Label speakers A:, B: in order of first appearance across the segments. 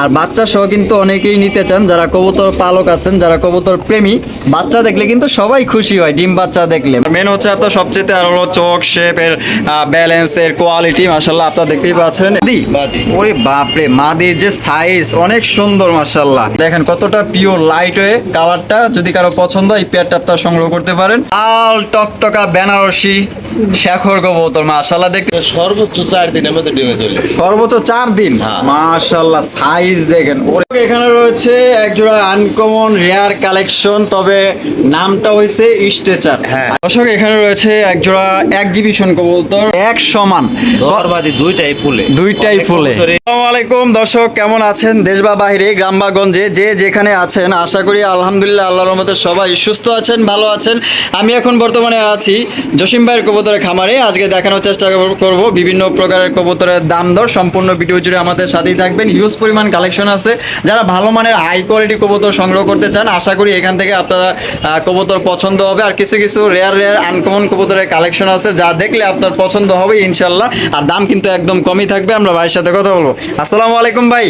A: আর বাচ্চা সহ কিন্তু অনেকেই নিতে চান যারা কবুতর পালক আছেন যারা কবুতর প্রেমী বাচ্চা দেখলে কিন্তু সবাই খুশি হয় ডিম বাচ্চা দেখলে। মেন হচ্ছে আপনার সবচেয়ে আর হলো চোখ শেপের ব্যালেন্সের কোয়ালিটি মাসাল্লাহ আপনার দেখতেই পাচ্ছেন। দি। ওরে বাপরে মাদির যে সাইজ অনেক সুন্দর মাশাল্লাহ দেখেন কতটা পিওর লাইট হয়ে কালারটা যদি কারও পছন্দ হয়, এই পেয়ারটা আপনারা সংগ্রহ করতে পারেন। লাল টকটকা বেনারসি শেখর কবুতর মাশাল্লাহ দেখতে
B: সর্বোচ্চ চার দিনের মধ্যে ডিমে চলে।
A: সর্বোচ্চ চার দিন?
B: হ্যাঁ।
A: মাশাল্লাহ সাইজ দেখেন ওরে এখানে রয়েছে একজোড়া আনকমন রেয়ার কালেকশন তবে নামটা হয়েছে স্টেচার
B: হ্যাঁ।
A: দর্শক এখানে রয়েছে একজোড়া এক্সিবিশন কবুতর এক সমান।
B: গরবাদি দুইটাই ফুলে।
A: দুইটাই ফুলে। আসসালামু আলাইকুম দর্শক কেমন আছেন? দেশ বা বাইরে গ্রাম বা গঞ্জে যে যেখানে আছেন আশা করি আলহামদুলিল্লাহ আল্লাহর রহমতে সবাই সুস্থ আছেন ভালো আছেন। আমি এখন বর্তমানে আছি জসিম ভাইয়ের কবুতরের খামারে। আজকে দেখানোর চেষ্টা করব বিভিন্ন প্রকারের কবুতরের দাম দর। সম্পূর্ণ ভিডিও জুড়ে আমাদের সাথেই থাকবেন। হিউজ পরিমাণ কালেকশন আছে। যারা ভালো মানের হাই কোয়ালিটি কবুতর সংগ্রহ করতে চান আশা করি এখান থেকে আপনারা কবুতর পছন্দ হবে। আর কিছু কিছু রেয়ার রেয়ার আনকমন কবুতরের কালেকশন আছে যা দেখলে আপনার পছন্দ হবে ইনশাল্লাহ। আর দাম কিন্তু একদম কমই থাকবে আমরা ভাইয়ের সাথে কথা বলব। আসসালামু আলাইকুম ভাই।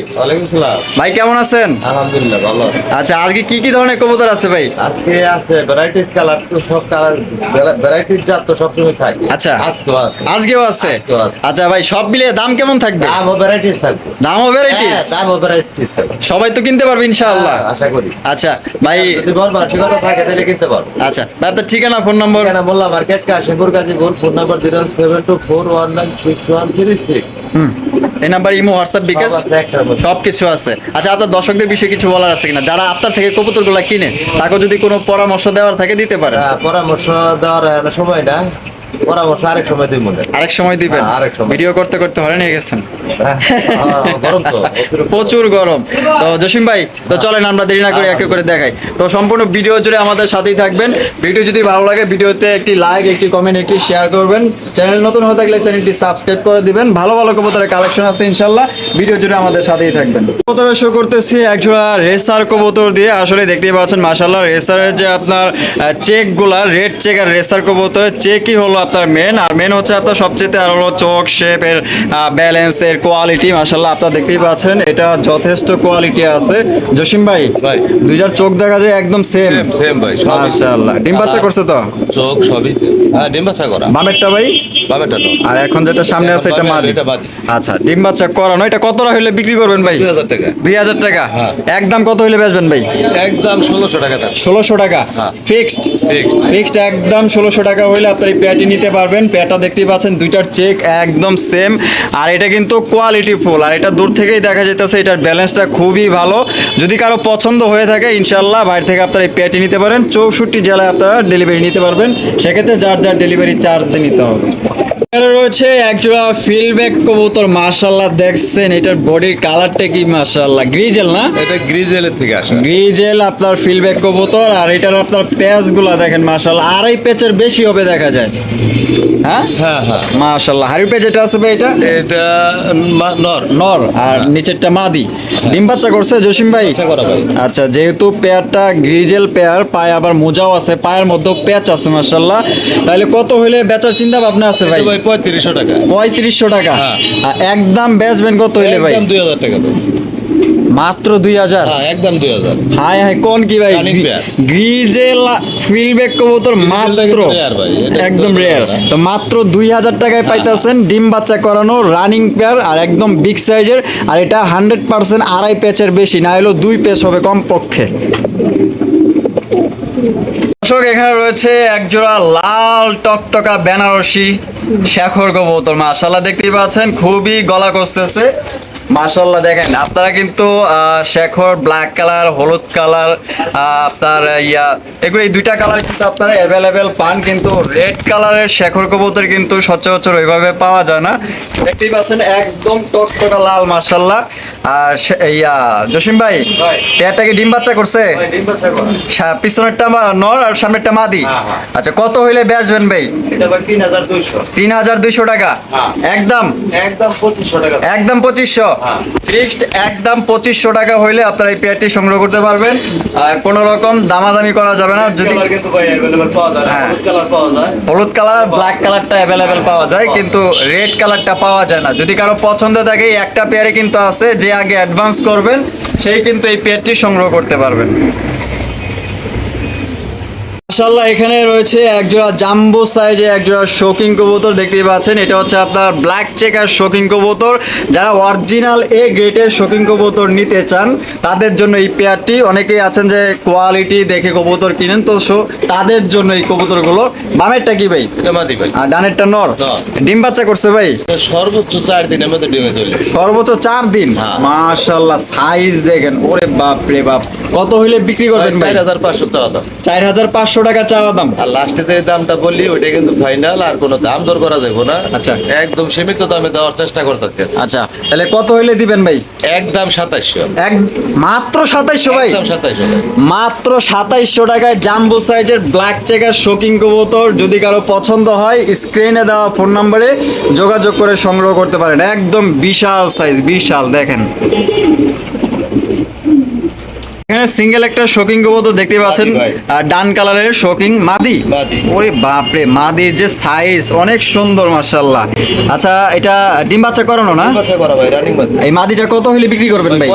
A: ভাই কেমন আছেন?
B: আলহামদুলিল্লাহ ভালো
A: আচ্ছা আজকে কি কি ধরনের কবুতর আছে ভাই?
B: আজকে আছে ভ্যারাইটিস কালার তো সব কালার ভ্যারাইটিস জাত তো সবসময় থাকে।
A: আচ্ছা।
B: আজকেও আছে।
A: আজকেও আছে? আচ্ছা ভাই সব মিলিয়ে দাম কেমন থাকবে?
B: দামও ভ্যারাইটিস থাকবে।
A: দামও ভ্যারাইটিস
B: হ্যাঁ, দামও ভ্যারাইটিস
A: সবাই তো কিনতে পারবে ইনশাআল্লাহ।
B: হ্যাঁ, আশা করি।
A: আচ্ছা ভাই
B: যদি বল মানসিকতা থাকে তাহলে কিনতে পারব।
A: আচ্ছা ভাই আপনার ঠিকানা ফোন নম্বর?
B: কেন Molla market Kashimpur Gazipur phone number zero seven two four one nine six one three six.
A: হুম এই নাম্বার ইমো হোয়াটসঅ্যাপ বিকাশ?
B: সব
A: কিছু আছে। আচ্ছা আপনার দর্শকদের বিষয়ে কিছু বলার আছে কিনা? যারা আপনার থেকে কবুতরগুলো কিনে তাকে যদি কোনো পরামর্শ দেওয়ার থাকে দিতে
B: পারে পরামর্শ দেওয়ার সময় না। পরামর্শ আরেক সময় মনে
A: আরেক সময় দিবেন?
B: হ্যাঁ, আরেক সময়।
A: ভিডিও করতে করতে নিয়ে গেছেন।
B: হ্যাঁ, গরম তো
A: প্রচুর গরম। তো জসিম ভাই তো চলেন আমরা দেরি না করে একে করে দেখাই। তো সম্পূর্ণ ভিডিও জুড়ে আমাদের সাথেই থাকবেন। ভিডিও যদি ভালো লাগে ভিডিওতে একটি লাইক একটি কমেন্ট একটি শেয়ার করবেন। চ্যানেল নতুন হয়ে থাকলে চ্যানেলটি সাবস্ক্রাইব করে দিবেন। ভালো ভালো কবুতরের কালেকশন আছে ইনশাল্লাহ। ভিডিও জুড়ে আমাদের সাথেই থাকবেন। প্রথমে শো করতেছি একজোড়া রেসার কবুতর দিয়ে। আসলে দেখতেই পাচ্ছেন মাশাল্লাহ রেসারের যে আপনার চেকগুলা রেড চেক আর রেসার কবুতরের চেকই হলো আপনার মেন আর মেন হচ্ছে আপনার সবচেয়ে আর হলো চোখ শেপের ব্যালেন্সের কোয়ালিটি মাশাল্লাহ আপনারা দেখতেই পাচ্ছেন এটা যথেষ্ট কোয়ালিটি আছে। জসিম ভাই। দুইটার চোখ দেখা যায় একদম সেম
B: same ভাই, সবই
A: ডিম বাচ্চা করছে তো?
B: চোখ সবই হ্যাঁ ডিম বাচ্চা করা।
A: বামেরটা ভাই?
B: বামেরটা তো।
A: আর এখন যেটা সামনে আছে এটা মাদি। আচ্ছা ডিম বাচ্চা করানো এটা কত হলে বিক্রি করবেন ভাই?
B: দুই হাজার টাকা।
A: দুই হাজার টাকা?
B: হ্যাঁ।
A: একদম কত হলে বেচবেন ভাই?
B: একদম ষোলোশো টাকা থাকবে
A: ষোলোশো টাকা।
B: হ্যাঁ।
A: ফিক্সড ফিক্সড একদম ষোলোশো টাকা হইলে আপনার এই প্যাটি নিতে পারবেন। প্যাটা দেখতেই পাচ্ছেন দুইটার চেক একদম সেম আর এটা কিন্তু কোয়ালিটি ফুল আর এটা দূর থেকেই দেখা যেতেছে এটার ব্যালেন্সটা খুবই ভালো। যদি কারও পছন্দ হয়ে থাকে ইনশাল্লাহ বাইরে থেকে আপনারা এই প্যাটি নিতে পারেন। চৌষট্টি জেলায় আপনারা ডেলিভারি নিতে পারবেন। সেক্ষেত্রে যার যার ডেলিভারি চার্জ দিয়ে নিতে হবে। রয়েছে একজোড়া ফিলব্যাক কবুতর মাশাল্লাহ দেখছেন এটার বডির কালারটা কি মাশাল্লাহ গ্রিজেল না?
B: এটা গ্রিজেলের থেকে আসা।
A: গ্রিজেল আপনার ফিলব্যাক কবুতর আর এটার আপনার প্যাচগুলা দেখেন মাশাল্লাহ আড়াই প্যাচের বেশি হবে দেখা যায়। হ্যাঁ?
B: হ্যাঁ হ্যাঁ।
A: মাশাল্লাহ হারি প্যাচ এটা আছে ভাই এটা?
B: এটা মা- নর।
A: নর আর নিচেরটা মাদি। ডিম বাচ্চা করছে জসিম ভাই? আচ্ছা যেহেতু পেয়ারটা গ্রিজেল পেয়ার পায়ে আবার মোজাও আছে পায়ের প্যাচ আছে তাহলে কত বেচার চিন্তা ভাবনা আছে ভাই?
B: ভাই পঁয়ত্রিশশো টাকা।
A: পঁয়ত্রিশশো টাকা।
B: হ্যাঁ।
A: একদম বেচবেন কত হইলে ভাই?
B: একদম দুই হাজার টাকা ভাই।
A: মাত্র দুই হাজার।
B: হ্যাঁ একদম দুই হাজার।
A: হাই হাই কোন কি ভাই. গ্রিজেল ফিলব্যাক কবুতর মাত্র। একদম
B: একদম
A: রেয়ার তো মাত্র দুই হাজার টাকায় পাইতেছেন ডিম বাচ্চা করানো রানিং পেয়ার আর একদম বিগ সাইজের আর এটা হান্ড্রেড পার্সেন্ট আড়াই প্যাচের বেশি না হলেও দুই প্যাচ হবে কম পক্ষে দর্শক এখানে রয়েছে একজোড়া লাল টকটকা বেনারসি শেখর কবুতর মাশাল্লাহ দেখতেই পাচ্ছেন খুবই গলা কষতেছে। মাশাল্লাহ দেখেন আপনারা কিন্তু শেখর ব্ল্যাক কালার হলুদ কালার আপনার ইয়া এগুলো এই দুইটা কালার কিন্তু আপনারা অ্যাভেলেবেল পান কিন্তু রেড কালারের শেখর কবুতর কিন্তু সচরাচর ওইভাবে পাওয়া যায় না। দেখতেই পাচ্ছেন একদম টকটকা লাল মাশাল্লাহ আর ইয়া জসিম ভাই। পেয়ারটা কি ডিম বাচ্চা করছে? পিছনেরটা মা- নর আর সামনেরটা মাদি?
B: হ্যাঁ, হ্যাঁ।
A: আচ্ছা কত হইলে বেচবেন ভাই?
B: তিন হাজার দুইশো
A: টাকা?
B: হ্যাঁ।
A: একদম?
B: একদম পঁচিশশো টাকা।
A: একদম পঁচিশশো। ফিক্সড একদম পঁচিশশো টাকা হইলে আপনারা এই পেয়ারটি সংগ্রহ করতে পারবেন। আর কোনো রকম দামাদামি করা যাবে না। যদি হ্যাঁ।
B: হলুদ কালার
A: হলুদ ব্ল্যাক কালারটা অ্যাভেলেবেল পাওয়া যায় কিন্তু রেড কালারটা পাওয়া যায় না। যদি কারও পছন্দ থাকে একটা পেয়ারে কিন্তু আছে যে আগে অ্যাডভান্স করবেন সেই কিন্তু এই পেয়ারটি সংগ্রহ করতে পারবেন। মাশাআল্লাহ এখানে রয়েছে একজোড়া জাম্বো সাইজে একজোড়া শোকিং কবুতর দেখতেই পাচ্ছেন। এটা হচ্ছে আপনার ব্ল্যাক চেকার শোকিং কবুতর। যারা অরিজিনাল এ গ্রেটের শোকিং কবুতর নিতে চান তাদের জন্য এই পেয়ারটি অনেকেই আছেন যে কোয়ালিটি দেখে কবুতর কিনেন তো সো তাদের জন্য এই কবুতরগুলো। বামেরটা কি ভাই? আর ডানেরটা নর। ডিম বাচ্চা করছে ভাই?
B: সর্বোচ্চ চার দিনের মধ্যে ডিমে চলে
A: সর্বোচ্চ চার দিন?
B: হ্যাঁ।
A: মাশাল্লাহ সাইজ দেখেন। ওরে বাপ রে বাপ। কত হইলে বিক্রি করবেন ভাই
B: চার হাজার পাঁচশো
A: চার হাজার পাঁচশো টাকা চাওয়া দাম।
B: আর লাস্টে যে দামটা বললি ওইটা কিন্তু ফাইনাল আর কোনো দাম দর করা যাবে না।
A: আচ্ছা।
B: একদম সীমিত দামে দেওয়ার চেষ্টা করতেছি।
A: আচ্ছা তাহলে কত হইলে দিবেন ভাই?
B: একদম সাতাইশশো।
A: এক মাত্র সাতাইশশো ভাই?
B: একদম সাতাইশশো
A: মাত্র সাতাইশশো টাকায় জাম্বো সাইজের ব্ল্যাক চেকার শোকিং কবুতর যদি কারও পছন্দ হয় স্ক্রিনে দেওয়া ফোন নম্বরে যোগাযোগ করে সংগ্রহ করতে পারেন। একদম বিশাল সাইজ বিশাল দেখেন। এখানে সিঙ্গেল একটা শোকিং কবুতর দেখতে পাচ্ছেন। ডান কালারের শোকিং মাদি। ওরে বাপরে মাদির যে সাইজ অনেক সুন্দর মাশাল্লাহ আচ্ছা এটা ডিম বাচ্চা করানো না? এই মাদিটা কত হলে বিক্রি করবেন ভাই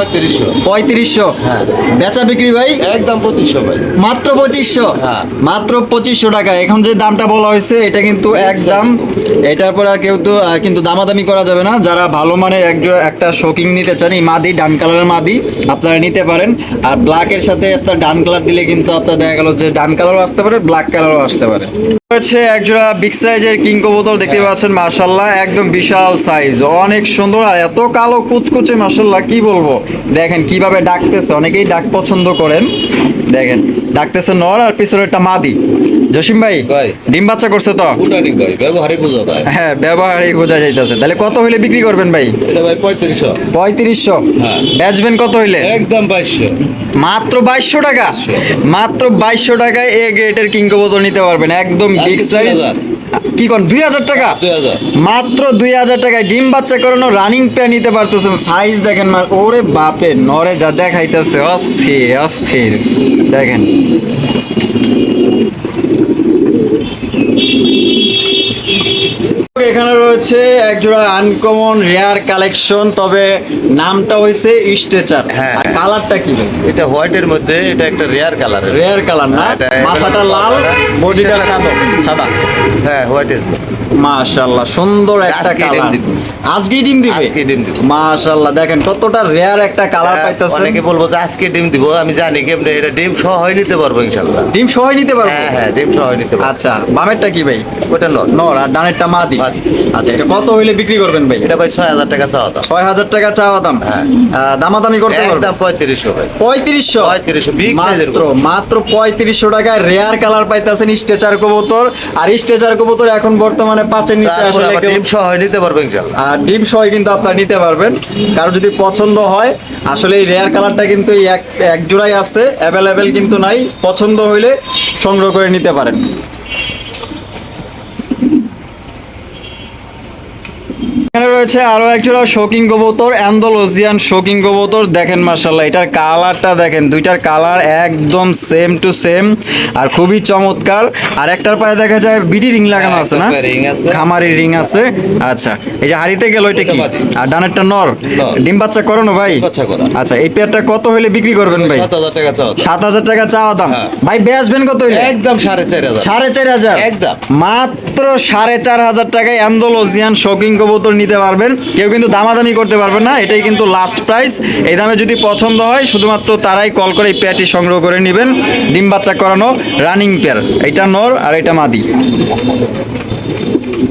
B: পঁয়ত্রিশশো। হ্যাঁ।
A: বেচা বিক্রি ভাই?
B: একদম পঁচিশশো ভাই।
A: মাত্র পঁচিশশো?
B: হ্যাঁ।
A: মাত্র পঁচিশশো টাকা। এখন যে দামটা বলা হয়েছে এটা কিন্তু একদম এটার পর আর কেউ তো কিন্তু দামাদামি করা যাবে না। যারা ভালো মানের একজন একটা শোকিং নিতে চান এই মাদি ডান কালারের মাদি আপনারা নিতে পারেন। আর ব্ল্যাকের সাথে আপনার ডান কালার দিলে কিন্তু আপনার দেখা গেল যে ডান কালারও আসতে পারে ব্ল্যাক কালারও আসতে পারে। হচ্ছে একজোড়া বিগ সাইজের কিং কবুতর দেখতে পাচ্ছেন মাশাল্লাহ একদম বিশাল সাইজ অনেক সুন্দর আর এত কালো কুচকুচে মার্শাল্লাহ কি বলব? দেখেন কীভাবে ডাকতেছে অনেকেই ডাক পছন্দ করেন। দেখেন ডাকতেছে নর আর পিছনে একটা মাদি। জসিম ভাই। ডিম বাচ্চা করছে তো?
B: ভাই ব্যবহারে বোঝা
A: হ্যাঁ যাইতেছে। তাহলে কত হইলে বিক্রি করবেন ভাই?
B: এটা ভাই পঁয়ত্রিশশো। হ্যাঁ।
A: বেচবেন কত হইলে?
B: একদম বাইশশো।
A: মাত্র বাইশশো টাকা? মাত্র বাইশশো টাকায় এ গ্রেটের কিং কবুতর নিতে পারবেন। একদম বিগ সাইজ কি কোন দুই হাজার টাকা? মাত্র দুই হাজার টাকায় ডিম বাচ্চা করানো রানিং প্যান নিতে পারতেছেন। সাইজ দেখেন মা ওরে বাপে নরে যা দেখাইতেছে। অস্থির অস্থির। দেখেন। এক একজোড়া আনকমন রেয়ার কালেকশন তবে নামটা হয়েছে স্টেচার
B: হ্যাঁ,
A: আর
B: হ্যাঁ।
A: কালারটা কি
B: এটা হোয়াইটের মধ্যে এটা একটা রেয়ার কালার
A: রেয়ার কালার না?
B: হ্যাঁ,
A: মাথাটা লাল। বডিটা সাদা সাদা।
B: হ্যাঁ হোয়াইটের
A: মাশাআল্লাহ সুন্দর একটা কালার।
B: দিবে।
A: আজকেই ডিম দিবে?
B: আজকেই ডিম দিবে।
A: মাশাআল্লাহ দেখেন কতটা রেয়ার একটা কালার
B: হ্যাঁ,
A: পাইতেছেন।
B: অনেকে বলব যে আজকে ডিম দিব আমি জানি কেমনে এটা ডিম সহ হয় নিতে পারব ইনশাল্লাহ
A: ডিম সবাই নিতে পারব?
B: হ্যাঁ হ্যাঁ ডিম সহ নিতে পারব।
A: আচ্ছা বামেরটা কি ভাই?
B: ওটা নয়
A: নর আর ডানেরটা মাদি। আচ্ছা এটা কত হইলে বিক্রি করবেন ভাই?
B: এটা ভাই ছয় হাজার টাকা চাওয়া দাম।
A: ছয় হাজার টাকা চাওয়া দাম।
B: হ্যাঁ।
A: দামাদামি করতে পারবেন?
B: একদম পঁয়ত্রিশশো ভাই।
A: পঁয়ত্রিশশো?
B: পঁয়ত্রিশশো বিগ সাইজের
A: মাত্র মাত্র পঁয়ত্রিশশো টাকায় রেয়ার কালার পাইতেছেন স্ট্রেচার কবুতর। আর স্ট্রেচার কবুতর এখন বর্তমানে পাঁচের নিচে আসলে
B: ডিম সহ নিতে পারবেন
A: আর ডিম সহ কিন্তু আপনারা নিতে পারবেন। কারও যদি পছন্দ হয় আসলে এই রেয়ার কালারটা কিন্তু এক এক জোড়াই আছে অ্যাভেলেবেল কিন্তু নাই পছন্দ হইলে সংগ্রহ করে নিতে পারেন। রয়েছে আরও একজোড়া শোকিং কবুতর অ্যান্ডোলজিয়ান শোকিং কবুতর দেখেন মার্শাল্লাহ এটার কালারটা দেখেন দুইটার কালার একদম সেম টু সেম আর খুবই চমৎকার। আর একটার পায়ে দেখা যায় বিডি রিং লাগানো আছে না?
B: একটা
A: খামারি রিং আছে। আচ্ছা এই যে হাড়িতে গেল এটা কি? আর ডানেরটা নর। ডিম বাচ্চা করো না
B: ভাই বাচ্চা করা।
A: আচ্ছা এই পেয়ারটা কত হলে বিক্রি করবেন ভাই?
B: সাত হাজার টাকা চাওয়া দাম।
A: টাকা চাওয়া দাম।
B: হ্যাঁ।
A: ভাই বেচবেন কত হইলে?
B: একদম সাড়ে চার হাজার।
A: সাড়ে চার হাজার?
B: একদম।
A: মাত্র সাড়ে চার হাজার টাকায় অ্যান্ডোলজিয়ান শোকিং কবুতর নিতে পারবেন কেউ কিন্তু দামাদামি করতে পারবেন না, এটাই কিন্তু লাস্ট প্রাইস এই দামে যদি পছন্দ হয়, শুধুমাত্র তারাই কল করে এই সংগ্রহ করে নেবেন। ডিম বাচ্চা করানো রানিং পেয়ার এটা নর আর এটা মাদি।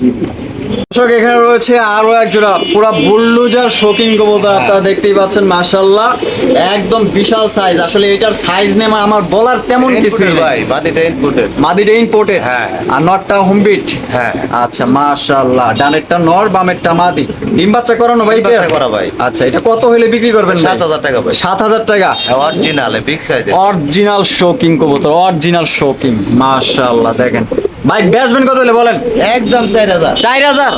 A: দর্শক এখানে রয়েছে আরও এক জোড়া পুরা বুল্লুজার শোকিং কবুতর আপনারা দেখতেই পাচ্ছেন মাশাল্লাহ একদম বিশাল সাইজ আসলে এটার সাইজ নেমা আমার বলার তেমন কিছু
B: Input-এর ভাই
A: মাদিটা ইম্পোর্টেড
B: হ্যাঁ।
A: আর নটটা হোমবিট
B: হ্যাঁ।
A: আচ্ছা ডানেরটা নর বামেরটা মাদি ডিম বাচ্চা করানো ভাই পেয়ার?
B: করা ভাই।
A: আচ্ছা এটা কত হইলে বিক্রি করবেন
B: সাত হাজার টাকা ভাই।
A: সাত হাজার টাকা।
B: অরিজিনাল বিগ সাইজের
A: অরিজিনাল শোকিং কবুতর অরিজিনাল শোকিং মাশাআল্লাহ দেখেন। ভাই বেচবেন কত হলে বলেন?
B: একদম চার হাজার।
A: চার হাজার?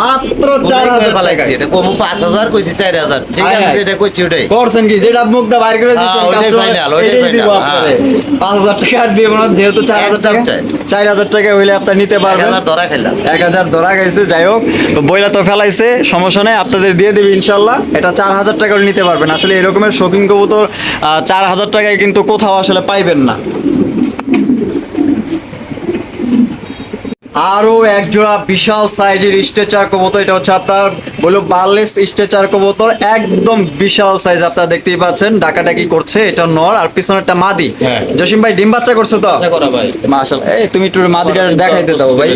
A: মাত্র চার হাজার টাকা
B: এটা কম পাঁচ হাজার কইছি চার হাজার। ঠিক আছে। যেটা কইছি ওটাই।
A: করছেন কি? যেটা মুখ দা বাইর করে দিচ্ছেন কাস্টমার
B: ওইটাই
A: দিব আপনারে।
B: হ্যাঁ।
A: পাঁচ হাজার টাকা দিয়ে মনে যেহেতু চার হাজার টাকা।
B: চাই।
A: চার হাজার টাকা হইলে আপনার নিতে
B: এক
A: পারবেন।
B: হাজার ধরা খেলাম
A: এক হাজার ধরা গেছে যাই হোক। তো বইলা তো ফেলাইছে সমস্যা নেই আপনাদের দিয়ে দেবে ইনশাল্লাহ। এটা চার হাজার টাকা নিতে পারবেন। আসলে এরকমের শৌখিন কবুতর চার হাজার টাকায় কিন্তু কোথাও আসলে পাইবেন না। আরও এক জোড়া বিশাল সাইজের স্ট্রেচার কবুতর এটা হচ্ছে আপনার বলো বার্লেস স্ট্রেচার কবুতর একদম বিশাল সাইজ আপনারা দেখতেই পাচ্ছেন ডাকাডাকি করছে এটা নর আর পিছনে একটা মাদি।
B: হ্যাঁ।
A: জসিম ভাই ডিম বাচ্চা করছে তো?
B: আচ্ছা করা ভাই।
A: মাশাআল্লাহ। এই তুমি একটু মাদিটা দেখাইতে দাও ভাই।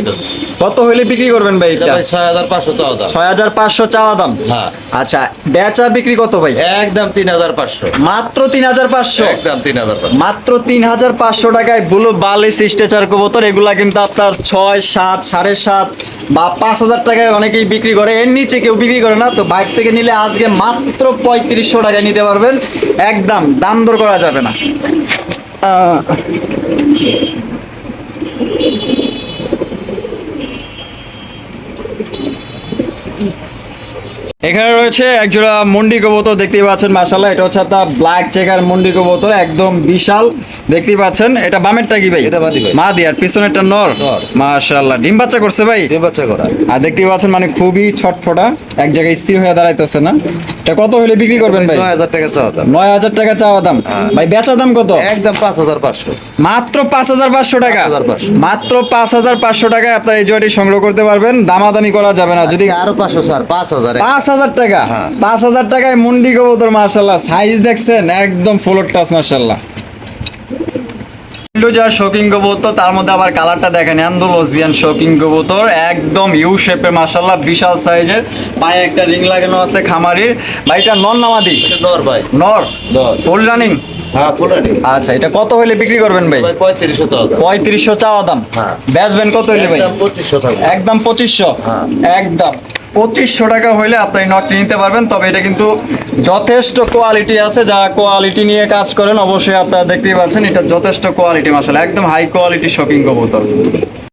A: কত হইলে বিক্রি করবেন ভাই
B: এটা? ছয় হাজার পাঁচশো চৌদা
A: ছয় হাজার পাঁচশো চাওয়া দাম?
B: হ্যাঁ।
A: আচ্ছা বেচা বিক্রি কত ভাই?
B: একদম তিন হাজার পাঁচশো।
A: মাত্র তিন হাজার পাঁচশো?
B: একদম তিন হাজার পাঁচশো।
A: মাত্র তিন হাজার পাঁচশো টাকায় বুলো বালিশ স্ট্রেচার কবুতর এগুলা কিন্তু আপনার ছয় সাত, সাড়ে সাত বা পাঁচ হাজার টাকায় অনেকেই বিক্রি করে। এর নিচে কেউ বিক্রি করে না, তো বাইক থেকে নিলে আজকে মাত্র পঁয়ত্রিশশো টাকায় নিতে পারবেন। একদম দাম দর করা যাবে না। এখানে রয়েছে একজোড়া মন্ডি কবুতর দেখতেই পাচ্ছেন মাশাল্লাহ এটা হচ্ছে আপনার ব্ল্যাক চেকার মন্ডি কবুতর একদম বিশাল। দেখতেই পাচ্ছেন এটা বামেরটা কি ভাই?
B: এটা মাদি ভাই।
A: মাদি আর পিছনেরটা নর। মাশাল্লাহ ডিম বাচ্চা করছে ভাই?
B: তিন বাচ্চা করা।
A: আর দেখতেই পাচ্ছেন মানে খুবই ছটফটা। এক জায়গায় স্থির হয়ে দাঁড়াইতেছে না। এটা কত হলে বিক্রি করবেন ভাই?
B: নয় হাজার টাকা চৌদা
A: নয় হাজার টাকা চাওয়া দাম।
B: হ্যাঁ।
A: ভাই বেচা দাম কত?
B: একদম পাঁচ হাজার পাঁচশো।
A: মাত্র পাঁচ হাজার পাঁচশো টাকা?
B: 5,500
A: মাত্র পাঁচ হাজার পাঁচশো টাকায় আপনার এই জয়টি সংগ্রহ করতে পারবেন। দামাদামি করা যাবে না। যদি
B: আরও পাঁচশো স্যার পাঁচ হাজার।
A: পাঁচ হাজার টাকা।
B: হ্যাঁ।
A: পাঁচ হাজার টাকায় মুন্ডি কবুতর মার্শাল্লাহ সাইজ দেখছেন? একদম ফ্লোর টাচ মার্শাল্লাহ যা শোকিং কবুতর তার মধ্যে আবার কালারটা দেখেন অ্যান্ডোলজিয়ান শোকিং কবুতর একদম ইউ শেপের মার্শাল্লাহ বিশাল সাইজের পায়ে একটা রিং লাগানো আছে খামারির। ভাইটা নন নামাদি
B: নর ভাই।
A: নর?
B: নর।
A: ফুল রানিং
B: হ্যাঁ
A: আচ্ছা এটা কত হলে বিক্রি করবেন ভাই?
B: পঁয়ত্রিশশো
A: চাওয়া দাম।
B: হ্যাঁ।
A: বেচবেন কত হইলে ভাই?
B: একদম পঁচিশশো
A: একদম। পঁচিশশো টাকা হইলে আপনি নটটি নিতে পারবেন তবে এটা কিন্তু যথেষ্ট কোয়ালিটি আছে। যারা কোয়ালিটি নিয়ে কাজ করেন অবশ্যই আপনারা দেখতেই পাচ্ছেন এটা যথেষ্ট কোয়ালিটি মাসাল একদম হাই কোয়ালিটি শপিং কবুতর।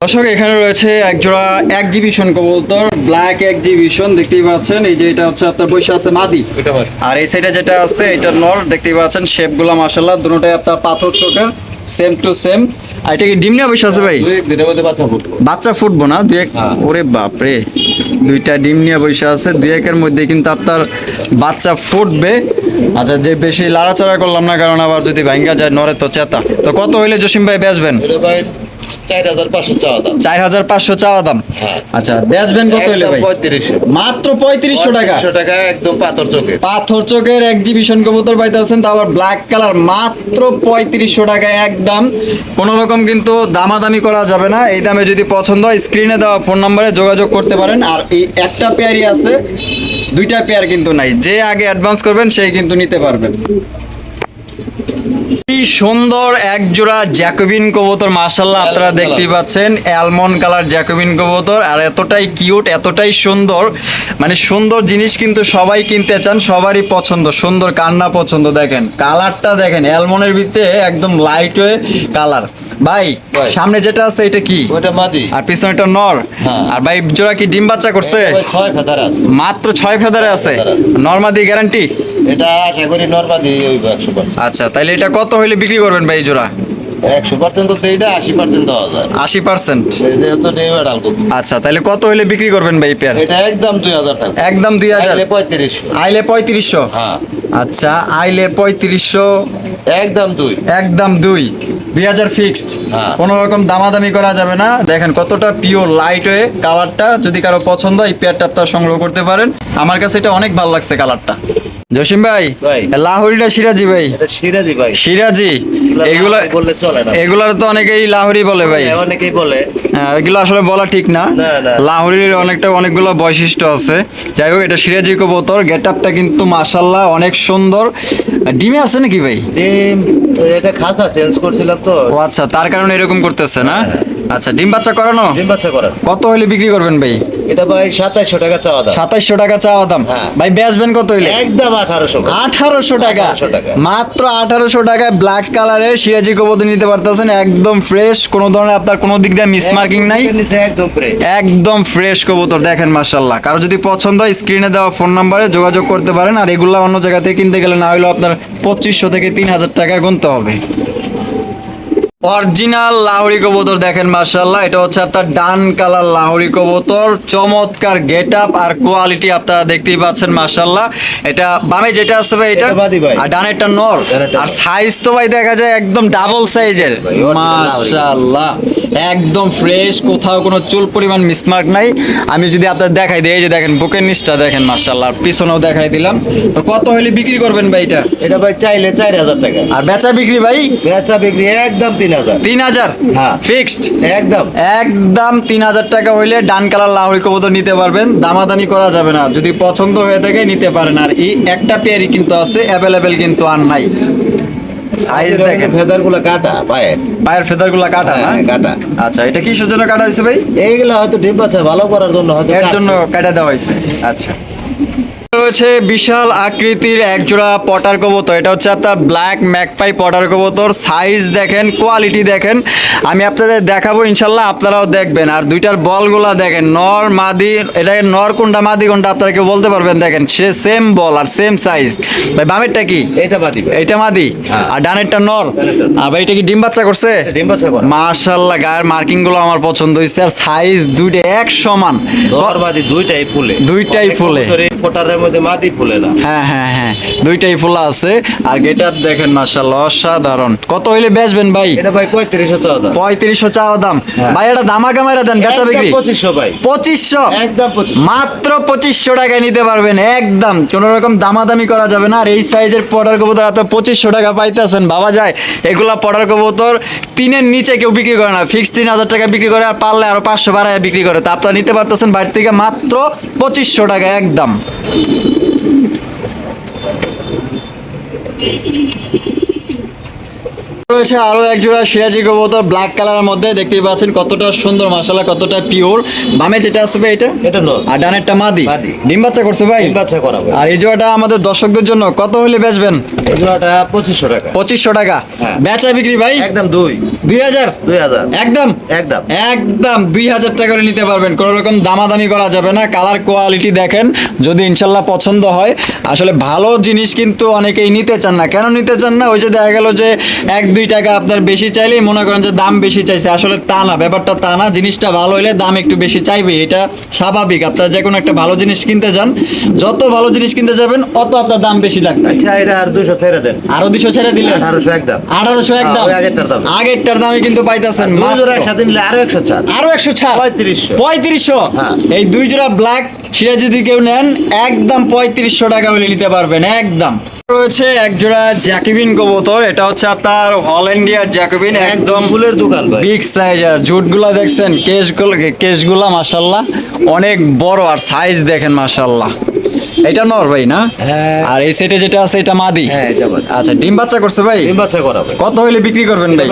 A: দর্শক এখানে রয়েছে একজোড়া একজিবিশন কবুতর ব্ল্যাক এক্সিবিশন দেখতেই পাচ্ছেন এই যে এটা হচ্ছে আপনার বসে আছে মাদি। আর এই সাইডে যেটা আছে এটা নর দেখতেই পাচ্ছেন শেপগুলো মাসাল্লাহ দুটোটাই আপনার পাথর চোখের। সেম টু সেম আর এটা কি ডিম নিয়ে বসে আছে ভাই?
B: বাচ্চা ফুটবো।
A: না? দুই এক
B: হ্যাঁ।
A: ওরে বাপরে। দুইটা ডিম নিয়ে বসে আছে। দুই একের মধ্যে কিন্তু আপনার বাচ্চা ফুটবে। আচ্ছা যে বেশি লাড়াচাড়া করলাম না কারণ আবার যদি ভাঙ্গা যায় নরে তো চেতা। তো কত হইলে জসিম ভাই বেচবেন?
B: ভাই চার হাজার পাঁচশো চাওয়া দাম। হ্যাঁ।
A: আচ্ছা বেচবেন কত হইলে ভাই?
B: পঁয়ত্রিশশো।
A: মাত্র পঁয়ত্রিশশো টাকা?
B: টাকা একদম পাথর চোখে
A: পাথর চোখের এক্সিবিশন কবুতর পাইতেছেন তা আবার ব্ল্যাক কালার মাত্র পঁয়ত্রিশশো টাকা একদম। কোনো রকম কিন্তু দামাদামি করা যাবে না। এই দামে যদি পছন্দ হয় স্ক্রিনে দেওয়া ফোন নম্বরে যোগাযোগ করতে পারেন। আর এই একটা পেয়ারই আছে দুইটা পেয়ার কিন্তু নাই। যে আগে অ্যাডভান্স করবেন সেই কিন্তু নিতে পারবেন। সুন্দর এক জোড়া জ্যাকোবিন কবুতর মাশাল্লাহ আপনারা দেখতেই পাচ্ছেন অ্যালমন্ড কালার জ্যাকোবিন কবুতর আর এতটাই কিউট এতটাই সুন্দর। মানে সুন্দর জিনিস কিন্তু সবাই কিনতে চান সবারই পছন্দ সুন্দর কান্না পছন্দ। দেখেন কালারটা দেখেন অ্যালমন্ডের ভিতরে একদম লাইট হয়ে কালার ভাই। সামনে যেটা আছে এটা কি?
B: ওইটা মাদি।
A: আর পিছনেটা নর।
B: হ্যাঁ।
A: আর ভাই জোড়া কি ডিম বাচ্চা করছে? মাত্র ছয় ফেদারে আছে।
B: ফেদারে আছে।
A: নর্মাদি গ্যারান্টি
B: এটা আশা করি নর্মাদি একশো
A: আচ্ছা তাহলে এটা কত হইলে বিক্রি করবেন ভাই জোড়া?
B: একশো পার্সেন্ট তো এইটা আশি পার্সেন্ট দেওয়া যায়।
A: আশি পার্সেন্ট
B: যেহেতু নেই ডাল
A: আচ্ছা তাহলে কত হইলে বিক্রি করবেন ভাই পেয়ার
B: এটা একদম দুই হাজার থাকবে
A: একদম দুই হাজার?
B: আইলে পঁয়ত্রিশশো
A: আইলে পঁয়ত্রিশশো?
B: হ্যাঁ।
A: আচ্ছা আইলে পঁয়ত্রিশশো?
B: একদম দুই।
A: একদম দুই। দুই হাজার ফিক্সড
B: হ্যাঁ।
A: কোনো রকম দামাদামি করা যাবে না। দেখেন কতটা পিওর লাইট হয়ে কালারটা যদি কারও পছন্দ হয় এই পেয়ারটা আপনারা সংগ্রহ করতে পারেন। আমার কাছে এটা অনেক ভালো লাগছে কালারটা জসিম ভাই। লাহোরিটা সিরাজি ভাই?
B: সিরাজি ভাই।
A: সিরাজি? এগুলো
B: বললে চলে না।
A: এগুলার তো অনেকেই লাহোরি বলে ভাই।
B: হ্যাঁ, অনেকেই বলে।
A: হ্যাঁ, এগুলো আসলে বলা ঠিক না। লাহোরির অনেকটা অনেকগুলো বৈশিষ্ট্য আছে। যাই হোক এটা সিরাজি কবুতর। গেট আপটা কিন্তু মাসাল্লাহ অনেক সুন্দর। ডিমে আছে নাকি ভাই?
B: ডিম এটা খাসা চেঞ্জ করছিলাম তো।
A: ও আচ্ছা তার কারণে এরকম করতেছে না? আচ্ছা ডিম বাচ্চা করানো?
B: ডিম বাচ্চা করার
A: কত হইলে বিক্রি করবেন ভাই?
B: এটা ভাই সাতাইশশো টাকা চাওয়া দাম।
A: সাতাইশশো টাকা চাওয়া দাম?
B: হ্যাঁ।
A: ভাই বেচবেন কত হইলে?
B: একদম আঠারোশো
A: আঠারোশো টাকা।
B: 1800 টাকা।
A: মাত্র আঠারোশো টাকায় ব্ল্যাক কালারের সিরাজি কবুতর নিতে পারতেছেন একদম ফ্রেশ কোনো ধরনের আপনার কোনো দিক দিয়ে মিস মার্কিং নাই।
B: একদম ফ্রেশ
A: একদম ফ্রেশ কবুতর দেখেন মাশাল্লাহ কারও যদি পছন্দ হয় স্ক্রিনে দেওয়া ফোন নাম্বারে যোগাযোগ করতে পারেন আর এগুলা অন্য জায়গা থেকে কিনতে গেলে না হলেও আপনার পঁচিশশো থেকে তিন হাজার টাকা গুনতে হবে। অরিজিনাল লাহোরি কবুতর দেখেন মার্শাল্লাহ এটা হচ্ছে আপনার ডান কালার লাহরি কবুতর। চমৎকার গেট আপ আর কোয়ালিটি আপনারা দেখতেই পাচ্ছেন মার্শাল্লাহ এটা বামে যেটা আছে ভাই এটা। আর ডানেরটা নর। আর সাইজ তো ভাই দেখা যায় একদম ডাবল সাইজের মার্শাল্লাহ একদম ফ্রেশ কোথাও কোনো চুল পরিমাণ মিসমার্ক নাই। আমি যদি আপনার দেখাই দিই এই যে দেখেন বুকের নিচটা দেখেন মাশাল্লাহ আর পিছনেও দেখাই দিলাম। তো কত হলে বিক্রি করবেন ভাই এটা?
B: এটা ভাই চাইলে চার হাজার টাকা।
A: আর বেচা বিক্রি ভাই?
B: বেচা বিক্রি একদম তিন হাজার।
A: তিন হাজার?
B: হ্যাঁ।
A: ফিক্সড
B: একদম।
A: একদম তিন হাজার টাকা হইলে ডান কালার লাহোরি কবুতর নিতে পারবেন। দামাদামি করা যাবে না। যদি পছন্দ হয়ে থাকে নিতে পারেন। আর এই একটা পেয়ারই কিন্তু আছে অ্যাভেলেবেল কিন্তু আর নাই। সাইজ দেখেন।
B: ফেদারগুলো কাটা পায়ের
A: পায়ের ফেদারগুলা কাটা না?
B: হ্যাঁ, কাটা।
A: আচ্ছা এটা কিসের জন্য কাটা হয়েছে ভাই?
B: এইগুলো হয়তো ডিপ আছে ভালো করার জন্য হয়তো
A: এর জন্য কাটা দেওয়া হয়েছে। আচ্ছা। রয়েছে বিশাল আকৃতির একজোড়া পটার কবুতর। এটা হচ্ছে আপনার ব্ল্যাক ম্যাকপাই পটার কবুতর। সাইজ দেখেন কোয়ালিটি দেখেন। আমি আপনাদের দেখাবো ইনশাল্লাহ আপনারাও দেখবেন। আর দুইটার বলগুলা দেখেন নর মাদি এটা নর কোনটা মাদি কোনটা আপনারা কেউ বলতে পারবেন দেখেন সে সেম বল আর সেম সাইজ ভাই বামেরটা কি?
B: এটা ভাই।
A: এইটা মাদি?
B: হ্যাঁ।
A: আর ডানেরটা নর? আর ভাই এটা কি ডিম বাচ্চা করছে?
B: এটা ডিম বাচ্চা করা।
A: মাশাল্লাহ গায়ের মার্কিংগুলো আমার পছন্দ হয়েছে আর সাইজ দুইটা এক সমান।
B: দর বাদি দুইটাই ফুলে।
A: দুইটাই ফুলে।
B: ফোটারের মধ্যে মাদি ফুলে
A: হ্যাঁ হ্যাঁ হ্যাঁ। দুইটাই ফুলা আছে। আর গেটার দেখেন মাশাল্লাহ অসাধারণ। কত হইলে বেচবেন ভাই?
B: এটা ভাই চাওয়া দাম।
A: পঁয়ত্রিশশো চাওয়া দাম। ভাই এটা দামা কামাইরা দেন বেচা বিক্রি?
B: পঁচিশশো ভাই।
A: পঁচিশশো?
B: একদম পঁচিশ
A: মাত্র পঁচিশশো টাকায় নিতে পারবেন একদম। কোনো রকম দামাদামি করা যাবে না। আর এই সাইজের পটার কবুতর আপনার পঁচিশশো টাকা পাইতেছেন ভাবা যায়? এগুলা পটার কবুতর তিনের নিচে কেউ বিক্রি করে না। ফিক্স তিন হাজার টাকা বিক্রি করে আর পারলে আরও পাঁচশো বাড়ায় বিক্রি করে। তা আপনারা নিতে পারতেছেন বাড়ি থেকে মাত্র পঁচিশশো টাকা একদম। Thank you. রয়েছে আরও এক জোড়া সিরাজি কবুতর ব্ল্যাক কালারের মধ্যে। দেখতেই পাচ্ছেন কতটা সুন্দর মশলা কতটা পিওর বামে যেটা আসবে এটা?
B: এটা নর
A: আর ডানেরটা মাদি।
B: মাদি।
A: ডিম বাচ্চা করছে ভাই?
B: ডিম বাচ্চা
A: আর এই জোড়াটা আমাদের দর্শকদের জন্য কত হলে বেচবেন?
B: এগুলোটা পঁচিশশো টাকা।
A: পঁচিশশো টাকা।
B: হ্যাঁ।
A: বেচা বিক্রি ভাই?
B: একদম দুই।
A: দুই হাজার?
B: দুই হাজার।
A: একদম?
B: একদম।
A: একদম দুই হাজার টাকা করে নিতে পারবেন। কোনো রকম দামাদামি করা যাবে না। কালার কোয়ালিটি দেখেন যদি ইনশাল্লাহ পছন্দ হয়। আসলে ভালো জিনিস কিন্তু অনেকেই নিতে চান না। কেন নিতে চান না? ওই যে দেখা গেল যে এক দুই টাকা আপনার বেশি চাইলেই মনে করেন যে দাম বেশি চাইছে। আসলে তা না ব্যাপারটা তা না। জিনিসটা ভালো হলে দাম একটু বেশি চাইবে এটা স্বাভাবিক। আপনার যে কোনো একটা ভালো জিনিস কিনতে যান যত ভালো জিনিস কিনতে যাবেন অত আপনার দাম বেশি লাগবে।
B: আচ্ছা এটা আর দুশো ছেড়ে দেন।
A: আরও দুশো ছেড়ে দিলেন
B: আঠারোশো একদম।
A: আঠারোশো একদম?
B: হ্যাঁ, আগেরটার দাম।
A: আগেরটার দামে কিন্তু পাইতেছেন
B: দুই একসাথে নিলে আরও একশো চার
A: আরও একশো ছাড়?
B: পঁয়ত্রিশশো।
A: পঁয়ত্রিশশো?
B: হ্যাঁ।
A: এই দুই জোড়া ব্ল্যাক সেটা যদি কেউ নেন একদম পঁয়ত্রিশশো টাকা হলে নিতে পারবেন একদম। রয়েছে এক জোড়া জ্যাকিবিন কবুতর। এটা হচ্ছে আপনার অল ইন্ডিয়ার জ্যাকিবিন
B: একদম ফুলের দোকান ভাই।
A: বিগ সাইজের জুটগুলা দেখছেন কেশগুলো কেশগুলা মাশাল্লাহ অনেক বড় আর সাইজ দেখেন মাশাল্লাহ এটা নর ভাই না?
B: হ্যাঁ।
A: আর এই সেটে যেটা আছে এটা মাদি?
B: হ্যাঁ এটা বাদ।
A: আচ্ছা ডিম বাচ্চা করছে ভাই?
B: ডিম বাচ্চা করা
A: কত হইলে বিক্রি করবেন ভাই?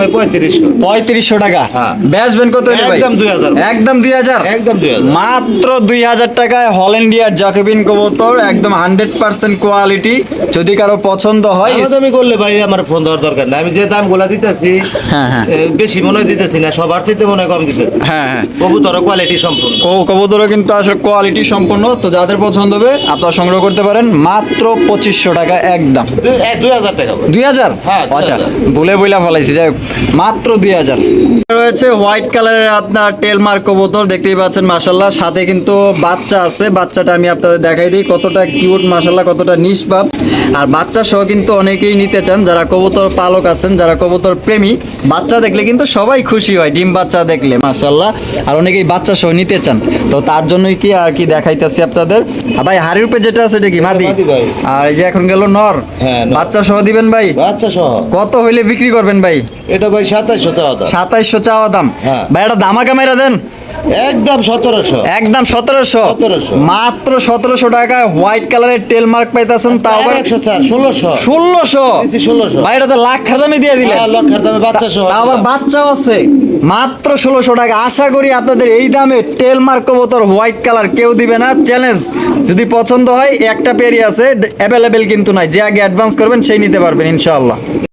B: পঁয়ত্রিশশো।
A: টাকা।
B: হ্যাঁ।
A: বেচবেন কত হইলে ভাই?
B: একদম 2000
A: একদম দুই হাজার?
B: একদম দুই হাজার।
A: মাত্র দুই হাজার টাকায় হল ইন্ডিয়ার জাকেবিন কবুতর একদম হান্ড্রেড পার্সেন্ট কোয়ালিটি। যদি কারও পছন্দ হয়
B: আমি করলে ভাই আমার ফোন দেওয়ার দরকার নাই। আমি যে দামগুলা দিতেছি
A: হ্যাঁ, হ্যাঁ।
B: বেশি মনে দিতেছি না সবার চাইতে মনে হয় কম দিতেছি।
A: হ্যাঁ হ্যাঁ।
B: কবুতর কোয়ালিটি সম্পূর্ণ।
A: ও কবুতরও কিন্তু আসলে কোয়ালিটি সম্পূর্ণ। তো যাদের পছন্দ হবে আপনারা সংগ্রহ করতে পারেন মাত্র পঁচিশশো টাকা একদম।
B: দুই হাজার টাকা
A: দুই হাজার?
B: হ্যাঁ,
A: আচ্ছা। বলে বইলা ফলাইছি যাই হোক, মাত্র দুই হাজার। রয়েছে হোয়াইট কালারের আপনার টেল টেলমার্ক কবুতর দেখতেই পাচ্ছেন মাসাল্লাহ সাথে কিন্তু বাচ্চা আছে বাচ্চাটা আমি আপনাদের দেখাই দিই কতটা কিউট মাসাল্লাহ কতটা নিষ্পাপ। আর বাচ্চা সহ কিন্তু অনেকেই নিতে চান যারা কবুতর পালক আছেন যারা কবুতর প্রেমী বাচ্চা দেখলে কিন্তু সবাই খুশি হয় ডিম বাচ্চা দেখলে মাসাল্লাহ আর অনেকেই বাচ্চা সহ নিতে চান তো তার জন্যই কি আর কি দেখাইতেছি আপনাদের? ভাই হাড়ির উপরে যেটা আছে এটা কি? মাদি? আর এই যে এখন গেল নর।
B: হ্যাঁ,
A: বাচ্চা সহ দিবেন ভাই?
B: বাচ্চা সহ
A: কত হইলে বিক্রি করবেন ভাই?
B: এটা ভাই সাতাইশশো চাওয়া দাম।
A: সাতাইশশো চাওয়া দাম।
B: হ্যাঁ।
A: ভাই এটা দামা কামাইরা দেন।
B: একদম সতেরোশো।
A: একদম সতেরোশো। মাত্র সতেরোশো টাকায় হোয়াইট কালারের টেল মার্ক পাইতেছেন তাও আবার
B: একশো চার ষোলোশো।
A: ষোলোশো।
B: দিছি 1600
A: তো লাখ দামে দিয়ে দিলেন।
B: লক্ষের দামে বাচ্চা সহ
A: আবার বাচ্চাও আছে। মাত্র ষোলোশো টাকা। আশা করি আপনাদের এই দামে টেল মার্ক কবুতর হোয়াইট কালার কেউ দিবে না। চ্যালেঞ্জ যদি পছন্দ হয় একটা পেয়ারই আছে অ্যাভেলেবেল কিন্তু নাই। যে আগে অ্যাডভান্স করবেন সেই নিতে পারবেন ইনশাআল্লাহ।